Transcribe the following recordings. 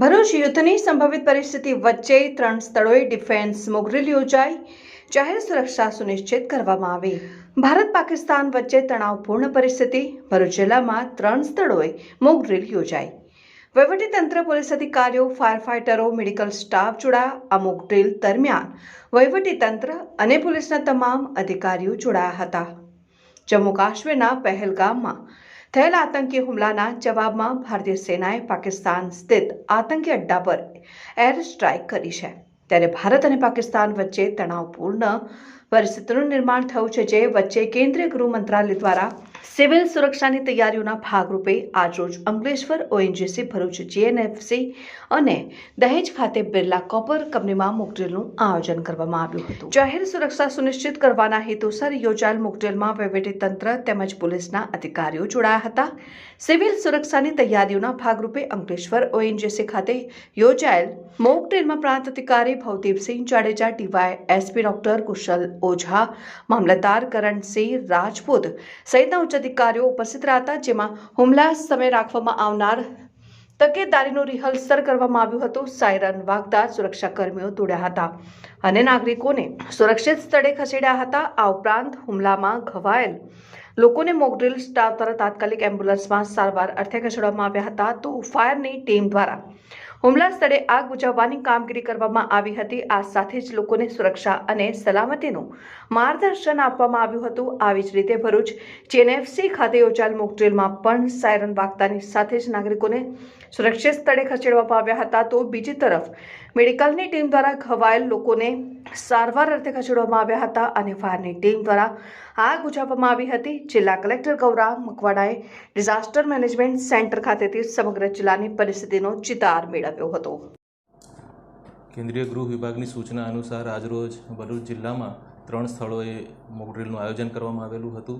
ભરૂચ યુદ્ધની સંભવિત પરિસ્થિતિ વચ્ચે ત્રણ સ્થળોએ ડિફેન્સ મોકડ્રીલ યોજાઈ. જાહેર સુરક્ષા સુનિશ્ચિત કરવામાં આવી. ભારત પાકિસ્તાન વચ્ચે તણાવપૂર્ણ પરિસ્થિતિ. ભરૂચ જિલ્લામાં ત્રણ સ્થળોએ મોકડ્રીલ યોજાઈ. વહીવટીતંત્ર પોલીસ અધિકારીઓ, ફાયર ફાઇટરો મેડિકલ સ્ટાફ જોડાયા. આ મોક ડ્રીલ દરમિયાન વહીવટીતંત્ર અને પોલીસના તમામ અધિકારીઓ જોડાયા હતા. જમ્મુ કાશ્મીરના પહેલગામમાં થયેલા આતંકી હુમલાના જવાબમાં ભારતીય સેનાએ પાકિસ્તાન સ્થિત આતંકી અડ્ડા પર એર સ્ટ્રાઇક કરી છે. ત્યારે ભારત અને પાકિસ્તાન વચ્ચે તણાવપૂર્ણ પરિસ્થિતિનું નિર્માણ થયું છે, જે વચ્ચે કેન્દ્રીય ગૃહ મંત્રાલય દ્વારા સિવિલ સુરક્ષાની તૈયારીઓના ભાગરૂપે આજરોજ અંકલેશ્વર ઓએનજીસી ભરૂચ જીએનએફસી અને દહેજ ખાતે બિરલા કોપર કંપનીમાં મોકડ્રીલનું આયોજન કરવામાં આવ્યું હતું. જાહેર સુરક્ષા સુનિશ્ચિત કરવાના હેતુસર યોજાયેલ મોકડ્રીલમાં વહીવટીતંત્ર તેમજ પોલીસના અધિકારીઓ જોડાયા હતા. સિવિલ સુરક્ષાની તૈયારીઓના ભાગરૂપે અંકલેશ્વર ઓએનજીસી ખાતે યોજાયેલ મોકડ્રીલમાં પ્રાંત અધિકારી Bhavdipsinh Jadeja DY SP doctor Kushal Oza, મામલતદાર કરણસિંહ રાજપૂત સહિતના ઉચ્ચ અધિકારીઓ ઉપસ્થિત રહ્યા હતા, જેમાં હુમલા સમયે રાખવામાં આવનાર તકેદારીનું રિહર્સલ કરવામાં આવ્યું હતું. સાયરન વાગતા સુરક્ષા કર્મીઓ દોડ્યા હતા અને નાગરિકોને સુરક્ષિત સ્થળે ખસેડ્યા હતા. આ ઉપરાંત હુમલામાં ઘવાયેલ લોકોને મોકડ્રીલ સ્ટાફ દ્વારા તાત્કાલિક એમ્બ્યુલન્સમાં સારવાર અર્થે ખસેડવામાં આવ્યા હતા. તો ફાયરની ટીમ દ્વારા હુમલા સ્થળે આગ બુઝાવવાની કામગીરી કરવામાં આવી હતી. આ સાથે જ લોકોને સુરક્ષા અને સલામતીનું માર્ગદર્શન આપવામાં આવ્યું હતું. આવી જ રીતે ભરૂચ જેએનએફસી ખાતે યોજાયેલ મોકડ્રીલમાં પણ સાયરન વાગતાની સાથે જ નાગરિકોને સુરક્ષિત સ્થળે ખસેડવામાં આવ્યા હતા. તો બીજી તરફ મેડિકલની ટીમ દ્વારા ઘવાયેલ લોકોને સારવાર અર્થે ખસેડવામાં આવ્યા હતા અને ફાયરની ટીમ દ્વારા આગ બુઝાવવામાં આવી હતી. જિલ્લા કલેક્ટર ગૌરામ મકવાડાએ ડિઝાસ્ટર મેનેજમેન્ટ સેન્ટર ખાતેથી સમગ્ર જિલ્લાની પરિસ્થિતિનો ચિતાર મેળવ્યો હતો. કેન્દ્રીય ગૃહ વિભાગની સૂચના અનુસાર આજરોજ ભરૂચ જિલ્લામાં ત્રણ સ્થળોએ મોકડ્રીલનું આયોજન કરવામાં આવેલું હતું.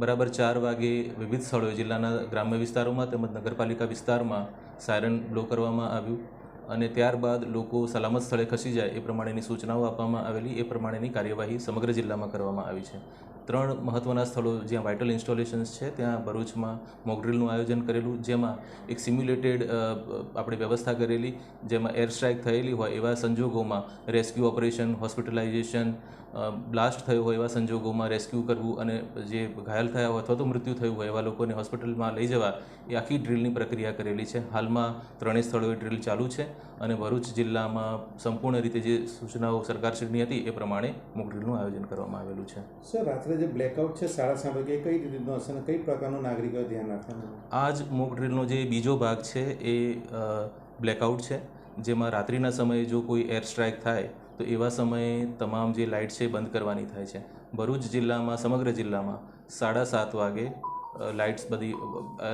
બરાબર ચાર વાગે વિવિધ સ્થળોએ જિલ્લાના ગ્રામ્ય વિસ્તારોમાં તેમજ નગરપાલિકા વિસ્તારમાં સાયરન બ્લો કરવામાં આવ્યું. અને ત્યારબાદ લોકો સલામત સ્થળે ખસી જાય એ પ્રમાણેની સૂચનાઓ આપવામાં આવેલી, એ પ્રમાણેની કાર્યવાહી સમગ્ર જિલ્લામાં કરવામાં આવી છે. ત્રણ મહત્ત્વના સ્થળો જ્યાં વાઇટલ ઇન્સ્ટોલેશન્સ છે, ત્યાં ભરૂચમાં મોકડ્રીલનું આયોજન કરેલું, જેમાં એક સિમ્યુલેટેડ આપણે વ્યવસ્થા કરેલી, જેમાં એર સ્ટ્રાઇક થયેલી હોય એવા સંજોગોમાં રેસ્ક્યુ ઓપરેશન હોસ્પિટલાઇઝેશન બ્લાસ્ટ થયો હોય એવા સંજોગોમાં રેસ્ક્યુ કરવું અને જે ઘાયલ થયા હોય અથવા તો મૃત્યુ થયું હોય એવા લોકોને હોસ્પિટલમાં લઈ જવા એ આખી ડ્રીલની પ્રક્રિયા કરેલી છે. હાલમાં ત્રણેય સ્થળોએ ડ્રીલ ચાલુ છે અને ભરૂચ જિલ્લામાં સંપૂર્ણ રીતે જે સૂચનાઓ સરકારશ્રીની હતી એ પ્રમાણે મોક ડ્રિલનું આયોજન કરવામાં આવેલું છે. સર રાત્રે જે બ્લેકઆઉટ છે, સાડા સાત વાગે કઈ રીતનો હશે અને કઈ પ્રકારનો નાગરિકો ધ્યાન રાખવાનું આ જ મોક ડ્રીલનો જે બીજો ભાગ છે, એ બ્લેકઆઉટ છે. જેમાં રાત્રિના સમયે જો કોઈ એર સ્ટ્રાઇક થાય, તો એવા સમયે તમામ જે લાઇટ છે બંધ કરવાની થાય છે. ભરૂચ જિલ્લામાં, સમગ્ર જિલ્લામાં સાડા સાત વાગે લાઇટ્સ બધી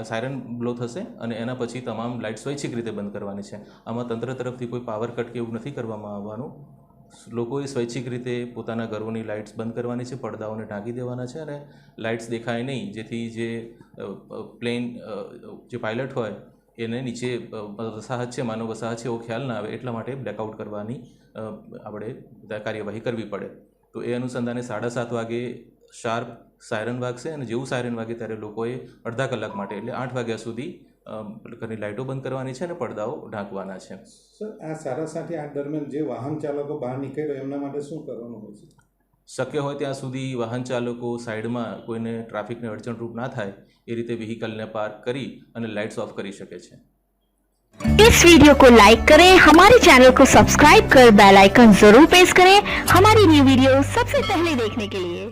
સાયરન બ્લો થશે અને એના પછી તમામ લાઇટ સ્વૈચ્છિક રીતે બંધ કરવાની છે. આમાં તંત્ર તરફથી કોઈ પાવર કટ કે એવું નથી કરવામાં આવવાનું. લોકોએ સ્વૈચ્છિક રીતે પોતાના ઘરોની લાઇટ્સ બંધ કરવાની છે, પડદાઓને ઢાંકી દેવાના છે અને લાઇટ્સ દેખાય નહીં. જેથી જે પ્લેન જે પાયલટ હોય એને નીચે વસાહત છે, માનવ વસાહત છે એવો ખ્યાલ ના આવે એટલા માટે બ્લેકઆઉટ કરવાની આપણે કાર્યવાહી કરવી પડે. તો એ અનુસંધાને સાડા સાત વાગે શાર્પ સાયરન વાગશે અને જેવું સાયરન વાગે ત્યારે લોકોએ અડધા કલાક માટે એટલે આઠ વાગ્યા સુધી ઘરની લાઇટો બંધ કરવાની છે અને પડદાઓ ઢાંકવાના છે સર આ સાડા સાતે આઠ દરમિયાન જે વાહન ચાલકો બહાર નીકળે એમના માટે શું કરવાનું હોય છે શક્ય હોય ત્યાં સુધી વાહન ચાલકો સાઈડમાં કોઈને ટ્રાફિકને અડચણરૂપ ના થાય એ રીતે વ્હીકલને પાર્ક કરી અને લાઇટ્સ ઓફ કરી શકે છે इस वीडियो को लाइक करें हमारे चैनल को सब्सक्राइब कर बेल आइकन जरूर प्रेस करें हमारी न्यू वीडियो सबसे पहले देखने के लिए